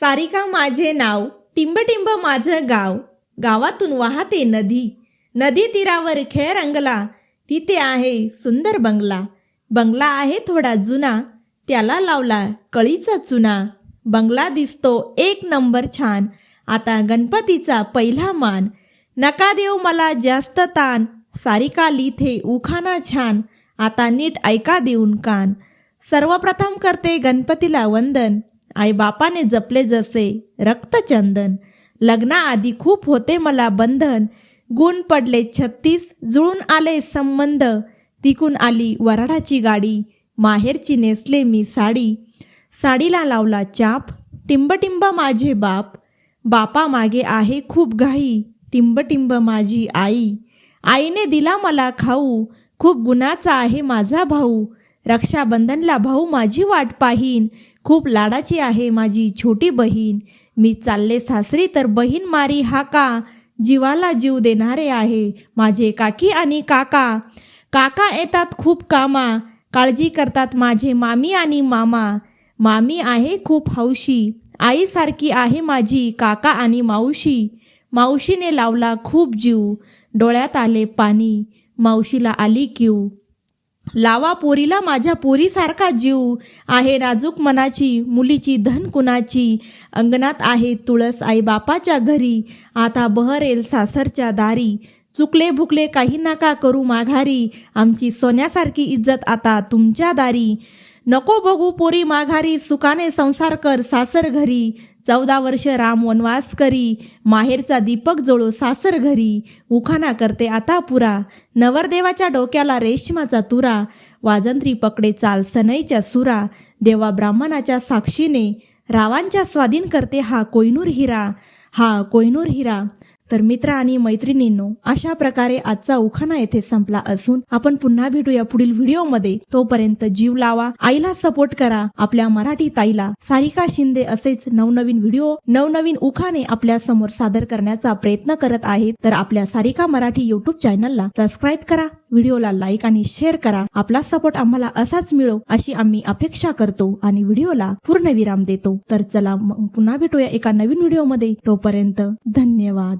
सारिका माझे नाव टिंबटिंब माझं गाव. गावातून वाहते नदी. नदी तीरावर खेळ रंगला. तिथे आहे सुंदर बंगला. बंगला आहे थोडा जुना. त्याला लावला कळीचा चुना. बंगला दिसतो एक नंबर छान. आता गणपतीचा पहिला मान. नका देव मला जास्त ताण. सारिका लिथे उखाना छान. आता नीट ऐका देऊन कान. सर्वप्रथम करते गणपतीला वंदन. आई बापाने जपले जसे रक्तचंदन लग्नाआधी खूप होते मला बंधन. गुण पडले छत्तीस जुळून आले संबंध. तिकून आली वराडाची गाडी माहेरची नेसले मी साडी. साडीला लावला चाप टिंबटिंब माझे बाप. बापा मागे आहे खूप घाई टिंबटिंब माझी आई. आईने दिला मला खाऊ खूप गुणाचा आहे माझा भाऊ. रक्षाबंधनला भाऊ माझी वाट पाहीन. खूप लाडाची आहे माझी छोटी बहीण. मी चालले सासरी तर बहीण मारी हाका जीवाला जीव देणारे आहे माझे काकी आणि काका. काका येतात खूप कामा. काळजी करतात माझे मामी आणि मामा. मामी आहे खूप हौशी. आईसारखी आहे माझी काका आणि मावशी. मावशीने लावला खूप जीव. डोळ्यात आले पाणी. मावशीला आली किव लावा पोरीला माझ्या पोरीसारखा जीव. आहे नाजूक मनाची मुलीची धन कुणाची? अंगणात आहे तुळस आई बापाच्या घरी. आता बहरेल सासरच्या दारी. चुकले भुकले काही नका करू माघारी. आमची सोन्यासारखी इज्जत आता तुमच्या दारी. नको बघू पोरी माघारी सुखाने संसार कर सासर घरी. चौदा वर्ष राम वनवास करी माहेरचा दीपक जोळो सासर घरी. उखाना करते आता पुरा. नवरदेवाच्या डोक्याला रेशमाचा तुरा. वाजंत्री पकडे चाल सनईच्या सुरा. देवा ब्राह्मणाच्या साक्षीने रावांच्या स्वाधीन करते हा कोयनूर हिरा. हा कोयनूर हिरा. तर मित्र आणि मैत्रिणींनो अशा प्रकारे आजचा उखाणा येथे संपला असून आपण पुन्हा भेटूया पुढील व्हिडिओमध्ये. तोपर्यंत जीव लावा आईला सपोर्ट करा आपल्या मराठी ताईला. सारिका शिंदे असेच नवनवीन व्हिडिओ नवनवीन उखाणे आपल्यासमोर सादर करण्याचा प्रयत्न करत आहेत. तर आपल्या सारिका मराठी युट्यूब चॅनलला सबस्क्राईब करा व्हिडिओला लाईक आणि शेअर करा. आपला सपोर्ट आम्हाला असाच मिळो अशी आम्ही अपेक्षा करतो आणि व्हिडिओला पूर्ण विराम देतो. तर चला पुन्हा भेटूया एका नवीन व्हिडिओमध्ये. तोपर्यंत धन्यवाद.